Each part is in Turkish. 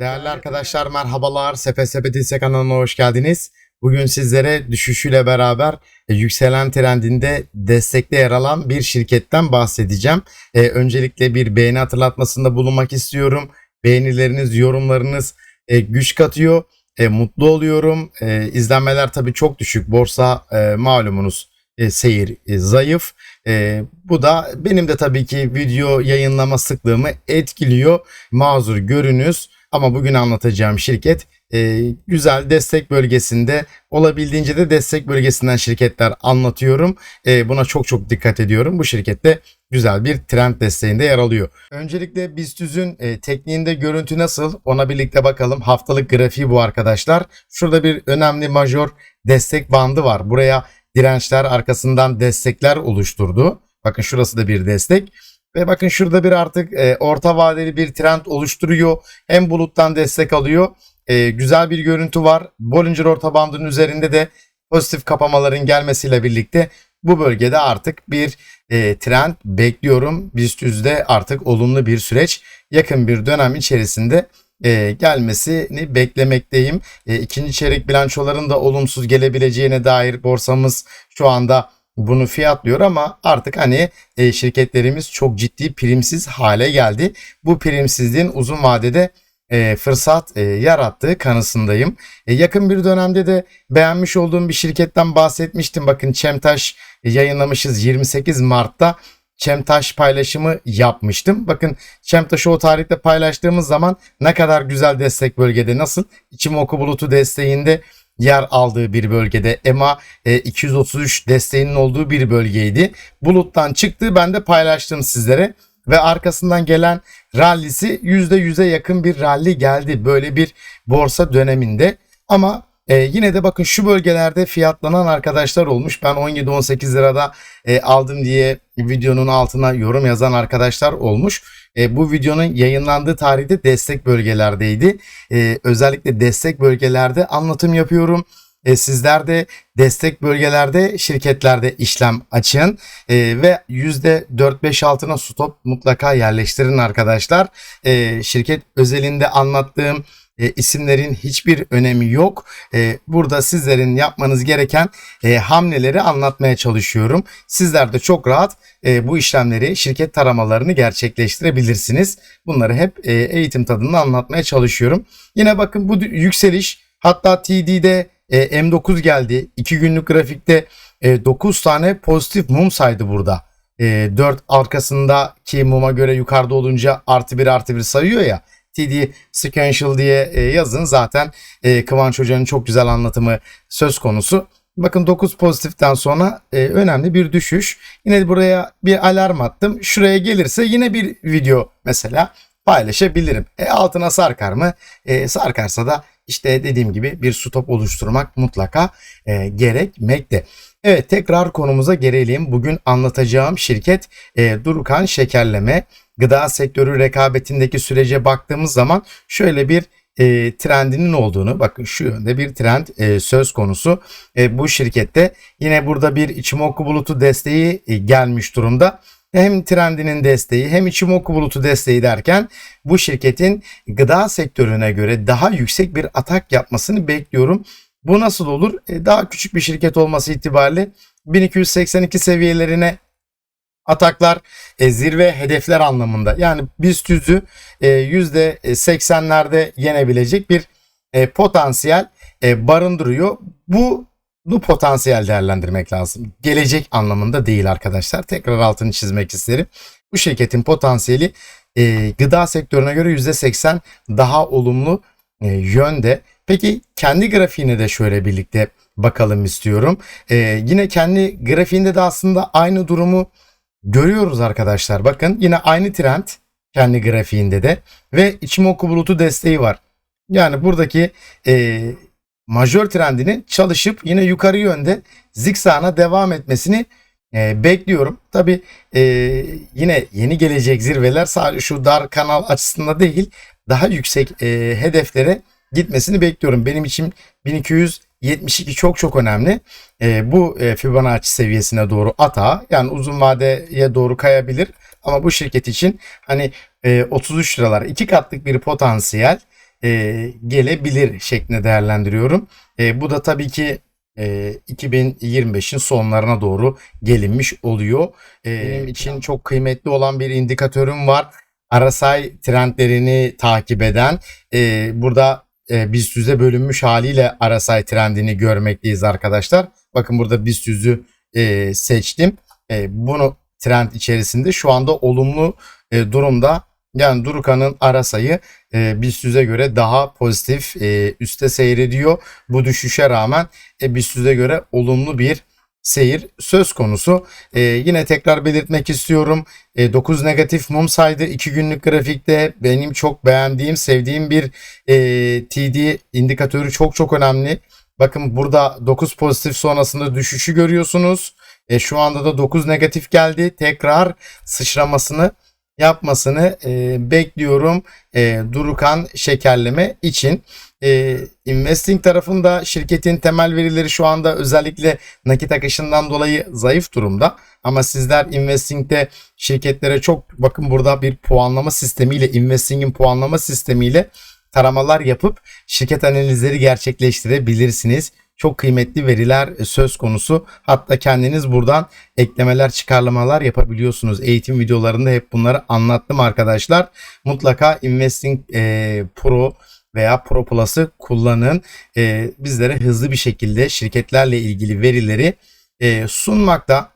Değerli arkadaşlar merhabalar. Sepe Sepetise kanalına hoş geldiniz. Bugün sizlere düşüşüyle beraber e, yükselen trendinde destekte yer alan bir şirketten bahsedeceğim. E, öncelikle bir beğeni hatırlatmasında bulunmak istiyorum. Beğenileriniz, yorumlarınız e, güç katıyor. E, mutlu oluyorum. E, izlenmeler tabii çok düşük. Borsa e, malumunuz e, seyir e, zayıf. E, bu da benim de tabii ki video yayınlama sıklığımı etkiliyor. Mazur görünüz. Ama bugün anlatacağım şirket e, güzel destek bölgesinde olabildiğince de destek bölgesinden şirketler anlatıyorum. E, buna çok çok dikkat ediyorum. Bu şirkette güzel bir trend desteğinde yer alıyor. Öncelikle BIST e, tekniğinde görüntü nasıl ona birlikte bakalım. Haftalık grafiği bu arkadaşlar. Şurada bir önemli major destek bandı var. Buraya dirençler arkasından destekler oluşturdu. Bakın şurası da bir destek. Ve bakın şurada bir artık e, orta vadeli bir trend oluşturuyor. Hem buluttan destek alıyor. E, güzel bir görüntü var. Bollinger orta bandının üzerinde de pozitif kapamaların gelmesiyle birlikte bu bölgede artık bir e, trend bekliyorum. BIST yüzde artık olumlu bir süreç yakın bir dönem içerisinde e, gelmesini beklemekteyim. E, ikinci çeyrek bilançoların da olumsuz gelebileceğine dair borsamız şu anda bunu fiyatlıyor ama artık hani e, şirketlerimiz çok ciddi primsiz hale geldi. Bu primsizliğin uzun vadede e, fırsat e, yarattığı kanısındayım. Yakın bir dönemde de beğenmiş olduğum bir şirketten bahsetmiştim. Bakın Çemtaş yayınlamışız 28 Mart'ta. Çemtaş paylaşımı yapmıştım. Bakın Çemtaş'ı o tarihte paylaştığımız zaman ne kadar güzel destek bölgede nasıl içim oku bulutu desteğinde yer aldığı bir bölgede EMA e, 233 desteğinin olduğu bir bölgeydi. Buluttan çıktı ben de paylaştım sizlere ve arkasından gelen rallisi %100'e yakın bir rally geldi böyle bir borsa döneminde. Ama e, yine de bakın şu bölgelerde fiyatlanan arkadaşlar olmuş. Ben 17-18 lirada e, aldım diye videonun altına yorum yazan arkadaşlar olmuş. E, bu videonun yayınlandığı tarihte destek bölgelerdeydi. E, özellikle destek bölgelerde anlatım yapıyorum. E, sizler de destek bölgelerde şirketlerde işlem açın e, ve %4-5 altına stop mutlaka yerleştirin arkadaşlar. E, şirket özelinde anlattığım e, isimlerin hiçbir önemi yok. E, burada sizlerin yapmanız gereken e, hamleleri anlatmaya çalışıyorum. Sizler de çok rahat e, bu işlemleri, şirket taramalarını gerçekleştirebilirsiniz. Bunları hep e, eğitim tadında anlatmaya çalışıyorum. Yine bakın bu yükseliş hatta TD'de e, M9 geldi. 2 günlük grafikte e, 9 tane pozitif mum saydı burada. E, 4 arkasındaki muma göre yukarıda olunca artı 1 artı 1 sayıyor ya. TD Sequential diye e, yazın zaten e, Kıvanç Hoca'nın çok güzel anlatımı söz konusu. Bakın 9 pozitiften sonra e, önemli bir düşüş. Yine buraya bir alarm attım. Şuraya gelirse yine bir video mesela paylaşabilirim. E, altına sarkar mı? E, sarkarsa da işte dediğim gibi bir stop oluşturmak mutlaka e, gerekmekte. Evet tekrar konumuza gelelim. Bugün anlatacağım şirket e, Durukan Şekerleme. Gıda sektörü rekabetindeki sürece baktığımız zaman şöyle bir e, trendinin olduğunu bakın şu yönde bir trend e, söz konusu. E, bu şirkette yine burada bir Ichimoku bulutu desteği e, gelmiş durumda hem trendinin desteği hem Ichimoku bulutu desteği derken bu şirketin gıda sektörüne göre daha yüksek bir atak yapmasını bekliyorum. Bu nasıl olur? E, daha küçük bir şirket olması itibariyle 1282 seviyelerine ataklar e, zirve hedefler anlamında. Yani BIST 100'ü e, %80'lerde yenebilecek bir e, potansiyel e, barındırıyor. Bu bu potansiyel değerlendirmek lazım. Gelecek anlamında değil arkadaşlar. Tekrar altını çizmek isterim. Bu şirketin potansiyeli e, gıda sektörüne göre %80 daha olumlu e, yönde. Peki kendi grafiğine de şöyle birlikte bakalım istiyorum. E, yine kendi grafiğinde de aslında aynı durumu görüyoruz arkadaşlar. Bakın yine aynı trend kendi grafiğinde de ve Ichimoku bulutu desteği var. Yani buradaki e, majör trendinin çalışıp yine yukarı yönde zikzağına devam etmesini e, bekliyorum. Tabi e, yine yeni gelecek zirveler sadece şu dar kanal açısında değil daha yüksek e, hedeflere gitmesini bekliyorum. Benim için 1272 çok çok önemli. E, bu e, Fibonacci seviyesine doğru ata yani uzun vadeye doğru kayabilir. Ama bu şirket için hani e, 33 liralar iki katlık bir potansiyel e, gelebilir şeklinde değerlendiriyorum. E, bu da tabii ki e, 2025'in sonlarına doğru gelinmiş oluyor. E, benim için çok kıymetli olan bir indikatörüm var. RSI trendlerini takip eden e, burada e, BIST 100'e bölünmüş haliyle RSI trendini görmekteyiz arkadaşlar. Bakın burada BIST 100'ü e, seçtim. E, bunu trend içerisinde şu anda olumlu e, durumda. Yani Durukan'ın RSI'yi e, BIST 100'e göre daha pozitif e, üste seyrediyor. Bu düşüşe rağmen e, BIST 100'e göre olumlu bir seyir söz konusu. E, yine tekrar belirtmek istiyorum. E, 9 negatif mum saydı 2 günlük grafikte benim çok beğendiğim, sevdiğim bir e, TD indikatörü çok çok önemli. Bakın burada 9 pozitif sonrasında düşüşü görüyorsunuz. E, şu anda da 9 negatif geldi. Tekrar sıçramasını yapmasını e, bekliyorum e, Durukan şekerleme için. E, investing tarafında şirketin temel verileri şu anda özellikle nakit akışından dolayı zayıf durumda. Ama sizler investing'de şirketlere çok bakın burada bir puanlama sistemiyle investing'in puanlama sistemiyle taramalar yapıp şirket analizleri gerçekleştirebilirsiniz. Çok kıymetli veriler söz konusu. Hatta kendiniz buradan eklemeler, çıkarlamalar yapabiliyorsunuz. Eğitim videolarında hep bunları anlattım arkadaşlar. Mutlaka Investing e, Pro veya Pro Plus'ı kullanın. E, bizlere hızlı bir şekilde şirketlerle ilgili verileri e, sunmakta.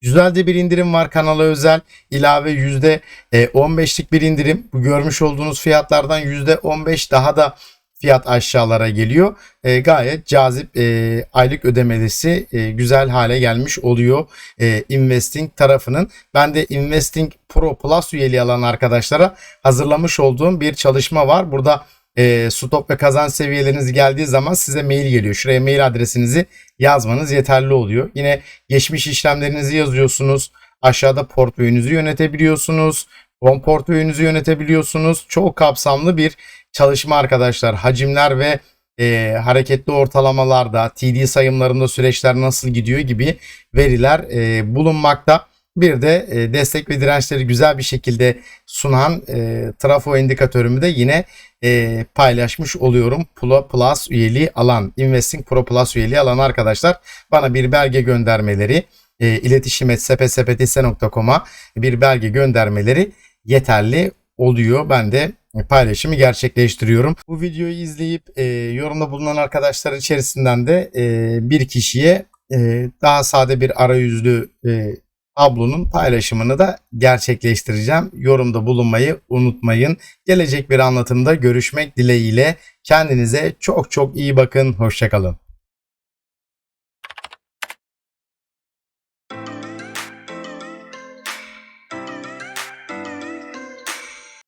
Güzel de bir indirim var kanala özel ilave %15'lik bir indirim. Bu görmüş olduğunuz fiyatlardan %15 daha da fiyat aşağılara geliyor. E, gayet cazip e, aylık ödemelisi e, güzel hale gelmiş oluyor e, Investing tarafının. Ben de Investing Pro Plus üyeliği alan arkadaşlara hazırlamış olduğum bir çalışma var. Burada e, stop ve kazanç seviyeleriniz geldiği zaman size mail geliyor. Şuraya mail adresinizi yazmanız yeterli oluyor. Yine geçmiş işlemlerinizi yazıyorsunuz. Aşağıda portföyünüzü yönetebiliyorsunuz. Fon portföyünüzü yönetebiliyorsunuz. Çok kapsamlı bir çalışma arkadaşlar. Hacimler ve e, hareketli ortalamalarda, TD sayımlarında süreçler nasıl gidiyor gibi veriler e, bulunmakta. Bir de e, destek ve dirençleri güzel bir şekilde sunan e, trafo indikatörümü de yine e, paylaşmış oluyorum. Pro Plus üyeliği alan, Investing Pro Plus üyeliği alan arkadaşlar bana bir belge göndermeleri, e, iletişim et sepetsepetise.com'a bir belge göndermeleri yeterli oluyor. Ben de paylaşımı gerçekleştiriyorum. Bu videoyu izleyip e, yorumda bulunan arkadaşlar içerisinden de e, bir kişiye e, daha sade bir arayüzlü e, tablonun paylaşımını da gerçekleştireceğim. Yorumda bulunmayı unutmayın. Gelecek bir anlatımda görüşmek dileğiyle. Kendinize çok çok iyi bakın. Hoşçakalın.